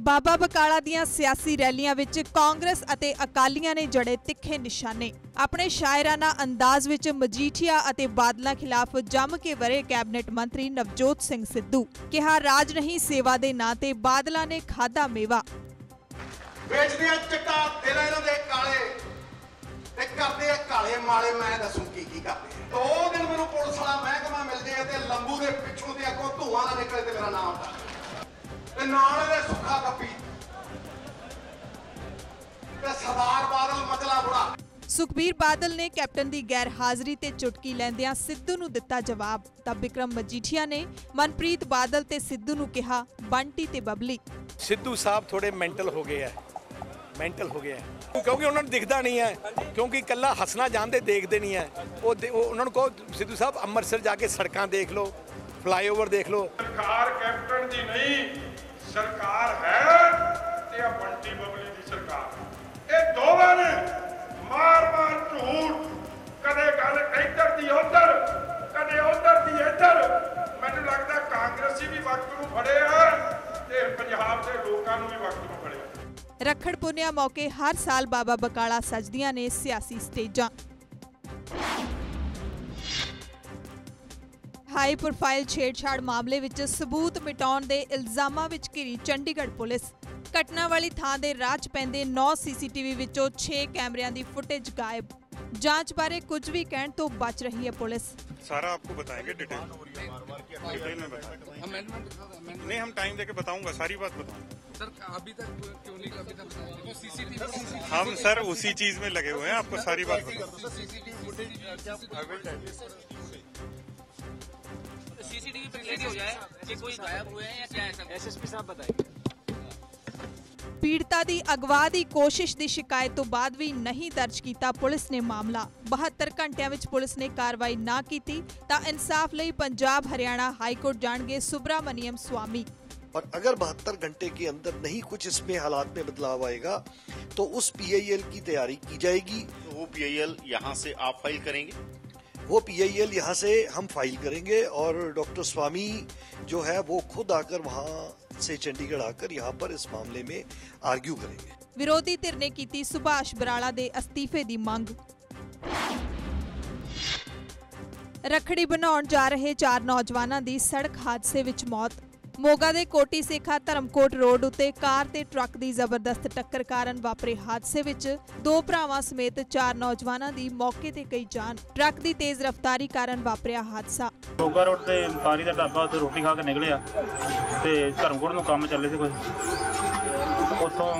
ਬਾਬਾ ਬਕਾਲਾ ਦੀਆਂ ਸਿਆਸੀ ਰੈਲੀਆਂ ਵਿੱਚ ਕਾਂਗਰਸ ਅਤੇ ਅਕਾਲੀਆਂ ਨੇ ਜੜੇ ਤਿੱਖੇ ਨਿਸ਼ਾਨੇ। ਆਪਣੇ ਸ਼ਾਇਰਾਨਾ ਅੰਦਾਜ਼ ਵਿੱਚ ਮਜੀਠੀਆ ਅਤੇ ਬਾਦਲਾਂ ਖਿਲਾਫ ਜੰਮ ਕੇ ਵਰੇ ਕੈਬਨਿਟ ਮੰਤਰੀ ਨਵਜੋਤ ਸਿੰਘ ਸਿੱਧੂ। ਕਿਹਾ, ਰਾਜ ਨਹੀਂ, ਸੇਵਾ ਦੇ ਨਾਂ ਤੇ ਬਾਦਲਾਂ ਨੇ ਖਾਦਾ ਮੇਵਾ। ਵੇਚਦੇ ਆ ਚਿੱਟਾ ਤੇਰਾ ਇਹਨਾਂ ਦੇ ਕਾਲੇ। ਤੇ ਕਰਦੇ ਆ ਕਾਲੇ ਮਾਲੇ, ਮੈਂ ਦੱਸੂ ਕੀ ਕੀ ਕਰਦੇ ਦੋ ਦਿਨ ਮੈਨੂੰ ਪੁਲਿਸ ਵਾਲਾ ਮਹਿਕਮਾ ਮਿਲ ਜੇ ਤੇ ਲੰਬੂ ਦੇ ਪਿੱਛੋਂ ਤੇ ਅੱਗੋਂ ਧੂਆਂ ਨਾ ਨਿਕਲੇ ਤੇ ਮੇਰਾ ਨਾਮ ਦਾ ਤੇ ਨਾਲ ਇਹਦੇ ਸੁੱਖਾ ਕੱਪੀ। ਤੇ ਸਰਦਾਰ ਬਾਦਲ ਮਚਲਾ ਬੁੜਾ ਸੁਖਬੀਰ ਬਾਦਲ ਨੇ ਕੈਪਟਨ ਦੀ ਗੈਰ ਹਾਜ਼ਰੀ ਤੇ ਚੁਟਕੀ ਲੈਂਦਿਆਂ ਸਿੱਧੂ ਨੂੰ ਦਿੱਤਾ ਜਵਾਬ। ਤਾਂ ਬਿਕਰਮ ਮਜੀਠੀਆ ਨੇ ਮਨਪ੍ਰੀਤ ਬਾਦਲ ਤੇ ਸਿੱਧੂ ਨੂੰ ਕਿਹਾ ਬੰਟੀ ਤੇ ਬਬਲੀ। ਸਿੱਧੂ ਸਾਹਿਬ ਥੋੜੇ ਮੈਂਟਲ ਹੋ ਗਏ ਆ। ਮੈਂਟਲ ਹੋ ਗਏ ਆ। ਕਿਉਂਕਿ ਉਹਨਾਂ ਨੂੰ ਦਿਖਦਾ ਨਹੀਂ ਹੈ ਕਿਉਂਕਿ ਇਕੱਲਾ ਹੱਸਣਾ ਜਾਣਦੇ ਦੇਖਦੇ ਨਹੀਂ ਹੈ ਉਹ ਉਹਨਾਂ ਨੂੰ ਕਹੋ ਸਿੱਧੂ ਸਾਹਿਬ ਅੰਮ੍ਰਿਤਸਰ ਜਾ ਕੇ ਸੜਕਾਂ ਦੇਖ ਲਓ ਫਲਾਈਓਵਰ ਦੇਖ ਲਓ। ਸਰਕਾਰ ਕੈਪਟਨ ਦੀ ਨਹੀਂ। ਸਰਕਾਰ ਹੈ ਤੇ ਆ ਬੰਟੀ ਬਬਲੀ ਦੀ ਸਰਕਾਰ। ਇਹ ਦੋਵਾਂ ਨੇ ਮਾਰ ਮਾਰ ਝੂਠ, ਕਦੇ ਗੱਲ ਇੱਧਰ ਦੀ ਉੱਧਰ, ਕਦੇ ਉੱਧਰ ਦੀ ਇੱਧਰ। ਮੈਨੂੰ ਲੱਗਦਾ ਕਾਂਗਰਸੀ ਵੀ ਵਕਤ ਨੂੰ ਫੜੇ ਆ ਤੇ ਪੰਜਾਬ ਦੇ ਲੋਕਾਂ ਨੂੰ ਵੀ ਵਕਤ ਨੂੰ ਫੜਿਆ ਰੱਖੜ ਪੁੰਨਿਆ ਮੌਕੇ ਹਰ ਸਾਲ ਬਾਬਾ ਬਕਾਲਾ ਸਜਦੀਆਂ ਨੇ ਸਿਆਸੀ ਸਟੇਜਾਂ। ਹਾਈ ਪ੍ਰੋਫਾਈਲ ਛੇੜਛਾੜ ਮਾਮਲੇ ਵਿੱਚ ਸਬੂਤ ਮਿਟਾਉਣ ਦੇ ਇਲਜ਼ਾਮਾਂ ਵਿੱਚ ਘਿਰੀ ਚੰਡੀਗੜ੍ਹ ਪੁਲਿਸ ਘਟਨਾ ਵਾਲੀ ਥਾਂ ਦੇ ਰਾਹ 'ਚ ਪੈਂਦੇ 9 ਸੀਸੀਟੀਵੀ ਵਿੱਚੋਂ 6 ਕੈਮਰਿਆਂ ਦੀ ਫੁਟੇਜ ਗਾਇਬ ਜਾਂਚ ਬਾਰੇ ਕੁਝ ਵੀ ਕਹਿਣ ਤੋਂ ਬਚ ਰਹੀ ਹੈ ਪੁਲਿਸ सारा आपको बताएंगे डिटेल डिटेल में बताएंगे नहीं हम टाइम देके बताऊंगा सारी बात बताऊंगा सर अभी तक क्यों नहीं अभी तक वो सीसीटीवी हम सर उसी चीज में लगे हुए हैं आपको सारी बात बताऊंगा सीसीटीवी पे क्लियर हो जाए कि कोई गायब हुए हैं या क्या है एसएसपी साहब बताइए ਪੀੜਤਾ ਦੀ ਅਗਵਾ ਦੀ ਕੋਸ਼ਿਸ਼ ਦੀ ਸ਼ਿਕਾਇਤ ਤੋਂ ਬਾਅਦ ਵੀ ਨਹੀਂ ਦਰਜ ਕੀਤਾ ਪੁਲਿਸ ਨੇ ਮਾਮਲਾ 72 ਘੰਟਿਆਂ ਵਿੱਚ ਪੁਲਿਸ ਨੇ ਕਾਰਵਾਈ ਨਾ ਕੀਤੀ ਤਾਂ ਇਨਸਾਫ ਲਈ ਪੰਜਾਬ ਹਰਿਆਣਾ ਹਾਈ ਕੋਰਟ ਜਾਣਗੇ ਸੁਬਰਾਮਨੀਅਮ ਸਵਾਮੀ और अगर बहत्तर घंटे के अंदर नहीं कुछ इसमें हालात में बदलाव आएगा तो उस पीआईएल की तैयारी की जाएगी तो वो पी यहाँ से आप फाइल करेंगे वो पीआईएल यहाँ से हम फाइल करेंगे और डॉक्टर स्वामी जो है वो खुद आकर वहाँ से चंडीगढ़ आकर यहाँ पर इस मामले में आर्ग्यू करेंगे ਵਿਰੋਧੀ ਧਿਰ ਨੇ ਕੀਤੀ ਸੁਭਾਸ਼ ਬਰਾਲਾ ਦੇ ਅਸਤੀਫੇ ਦੀ ਮੰਗ ਰਖੜੀ ਬਣਾਉਣ ਜਾ ਰਹੇ ਚਾਰ ਨੌਜਵਾਨਾਂ ਦੀ ਸੜਕ ਹਾਦਸੇ ਵਿੱਚ ਮੌਤ ਮੋਗਾ ਦੇ ਕੋਟੀ ਸੇਖਾ ਧਰਮਕੋਟ ਰੋਡ ਉੱਤੇ ਕਾਰ ਤੇ ਟਰੱਕ ਦੀ ਜ਼ਬਰਦਸਤ ਟੱਕਰ ਕਾਰਨ ਵਾਪਰੇ ਹਾਦਸੇ ਵਿੱਚ ਦੋ ਭਰਾਵਾਂ ਸਮੇਤ ਚਾਰ ਨੌਜਵਾਨਾਂ ਦੀ ਮੌਕੇ ਤੇ ਗਈ ਜਾਨ। ਟਰੱਕ ਦੀ ਤੇਜ਼ ਰਫ਼ਤਾਰੀ ਕਾਰਨ ਵਾਪਰਿਆ ਹਾਦਸਾ। ਮੋਗਾ ਰੋਡ ਤੇ ਪਾਰੀ ਦਾ ਢਾਬਾ ਉੱਥੇ ਰੋਟੀ ਖਾ ਕੇ ਨਿਕਲਿਆ ਤੇ ਧਰਮਕੋਟ ਨੂੰ ਕੰਮ ਚੱਲੇ ਸੀ ਕੋਈ ਉੱਥੋਂ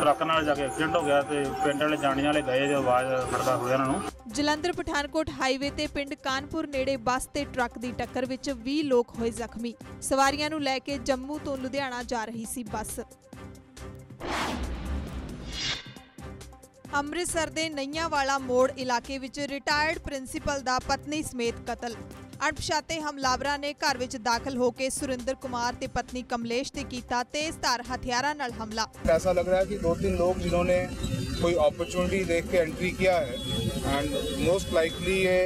ਟਰੱਕ ਨਾਲ ਜਾ ਕੇ ਐਕਸੀਡੈਂਟ ਹੋ ਗਿਆ ਤੇ ਪਿੰਡ ਵਾਲੇ ਜਾਣੀਆਂ ਵਾਲੇ ਗਏ ਜੋ ਆਵਾਜ਼ ਖੜਦਾ ਹੋਇਆ ਉਹਨਾਂ ਨੂੰ। ਜਲੰਧਰ ਪਠਾਨਕੋਟ ਹਾਈਵੇ ਤੇ ਪਿੰਡ ਕਾਨਪੁਰ ਨੇੜੇ ਬੱਸ ਤੇ ਟਰੱਕ ਦੀ ਟੱਕਰ ਵਿੱਚ 20 ਲੋਕ ਹੋਏ ਜ਼ਖਮੀ। ਸਵਾਰੀਆਂ ਨੂੰ ਲੈ ਕੇ ਜੰਮੂ ਤੋਂ ਲੁਧਿਆਣਾ ਜਾ ਰਹੀ ਸੀ ਬੱਸ। ਅੰਮ੍ਰਿਤਸਰ ਦੇ ਨਈਆਂਵਾਲਾ ਮੋੜ ਇਲਾਕੇ ਵਿੱਚ ਰਿਟਾਇਰਡ ਪ੍ਰਿੰਸੀਪਲ ਦਾ ਪਤਨੀ ਸਮੇਤ ਕਤਲ। ਅਣਪਛਾਤੇ ਹਮਲਾਵਰਾਂ ਨੇ ਘਰ ਵਿੱਚ ਦਾਖਲ ਹੋ ਕੇ ਸੁਰਿੰਦਰ ਕੁਮਾਰ ਤੇ ਪਤਨੀ ਕਮਲੇਸ਼ ਤੇ ਕੀਤਾ ਤੇਜ਼ਧਾਰ ਹਥਿਆਰਾਂ ਨਾਲ ਹਮਲਾ ऐसा लग रहा है कि दो तीन लोग जिन्होंने कोई अपॉर्चुनिटी देख के एंट्री किया है एंड मोस्ट लाइकली ये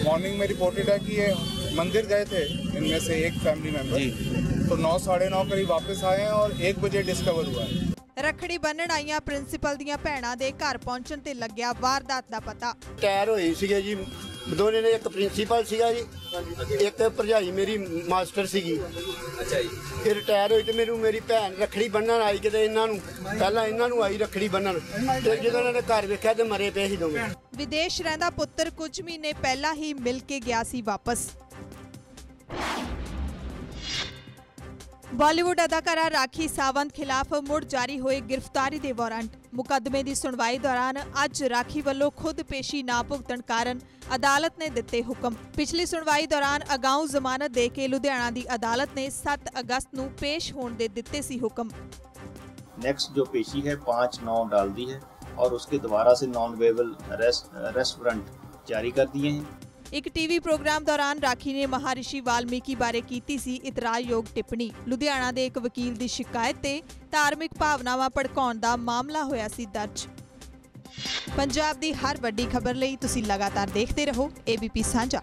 मॉर्निंग में रिपोर्टेड है कि ये मंदिर गए थे इनमें से एक फैमिली मेंबर तो नौ साढ़े नौ करीब वापस आए हैं और एक बजे डिस्कवर हुआ है ਰੱਖੜੀ ਬੰਨਣ ਆਈਆਂ ਪ੍ਰਿੰਸੀਪਲ ਦੀਆਂ ਭੈਣਾਂ ਦੇ ਘਰ ਪਹੁੰਚਣ ਤੇ ਲੱਗਿਆ ਵਾਰਦਾਤ ਦਾ ਪਤਾ ਟਾਇਰ ਹੋਏ ਸੀਗੇ ਜੀ ਦੋਨੇ ਨੇ ਇੱਕ ਪ੍ਰਿੰਸੀਪਲ ਸੀਗਾ ਜੀ ਇੱਕ ਭਰਜਾਈ ਮੇਰੀ ਮਾਸਟਰ ਸੀਗੀ। ਅੱਛਾ ਜੀ। ਫਿਰ ਰਿਟਾਇਰ ਹੋਈ ਤੇ ਮੈਨੂੰ ਮੇਰੀ ਭੈਣ ਰੱਖੜੀ ਬੰਨਣ ਆਈ ਕਿਤੇ ਇਹਨਾਂ ਨੂੰ ਪਹਿਲਾਂ ਇਹਨਾਂ ਨੂੰ ਆਈ ਰੱਖੜੀ ਬੰਨਣ। ਤੇ ਜਦੋਂ ਇਹਨਾਂ ਨੇ ਘਰ ਵੇਖਿਆ ਤੇ ਮਰੇ ਪਏ ਸੀ ਦੋਵੇਂ। ਵਿਦੇਸ਼ ਰਹਿੰਦਾ ਪੁੱਤਰ ਕੁਝ ਮਹੀਨੇ ਪਹਿਲਾਂ ਹੀ ਮਿਲ ਕੇ ਗਿਆ ਸੀ ਵਾਪਸ। ਬਾਲੀਵੁੱਡ ਅਦਾਕਾਰਾ ਰਾਖੀ ਸਾਵੰਤ ਖਿਲਾਫ ਮੁੜ ਜਾਰੀ ਹੋਏ ਗ੍ਰਿਫਤਾਰੀ ਦੇ ਵਾਰੰਟ ਮੁਕੱਦਮੇ ਦੀ ਸੁਣਵਾਈ ਦੌਰਾਨ ਅੱਜ ਰਾਖੀ ਵੱਲੋਂ ਖੁਦ ਪੇਸ਼ੀ ਨਾ ਭੁਗਤਣ ਕਾਰਨ ਅਦਾਲਤ ਨੇ ਦਿੱਤੇ ਹੁਕਮ ਪਿਛਲੀ ਸੁਣਵਾਈ ਦੌਰਾਨ ਅਗਾਊਂ ਜ਼ਮਾਨਤ ਦੇ ਕੇ ਲੁਧਿਆਣਾ ਦੀ ਅਦਾਲਤ ਨੇ 7 ਅਗਸਤ ਨੂੰ ਪੇਸ਼ ਹੋਣ ਦੇ ਦਿੱਤੇ ਸੀ ਹੁਕਮ नेक्स्ट जो पेशी है पाँच नौ डाल दी है और उसके दोबारा से non bailable arrest arrest warrant जारी कर दिए हैं ਇੱਕ ਟੀਵੀ ਪ੍ਰੋਗਰਾਮ ਦੌਰਾਨ ਰਾਖੀ ਨੇ ਮਹਾਰਿਸ਼ੀ ਵਾਲਮੀਕੀ ਬਾਰੇ ਕੀਤੀ ਸੀ ਇਤਰਾਜ਼ਯੋਗ ਟਿੱਪਣੀ। ਲੁਧਿਆਣਾ ਦੇ ਇੱਕ ਵਕੀਲ ਦੀ ਸ਼ਿਕਾਇਤ ਤੇ ਧਾਰਮਿਕ ਭਾਵਨਾਵਾਂ ਭੜਕਾਉਣ ਦਾ ਮਾਮਲਾ ਹੋਇਆ ਸੀ ਦਰਜ। ਪੰਜਾਬ ਦੀ ਹਰ ਵੱਡੀ ਖਬਰ ਲਈ ਤੁਸੀਂ ਲਗਾਤਾਰ ਦੇਖਦੇ ਰਹੋ ABP ਸਾਂਝਾ।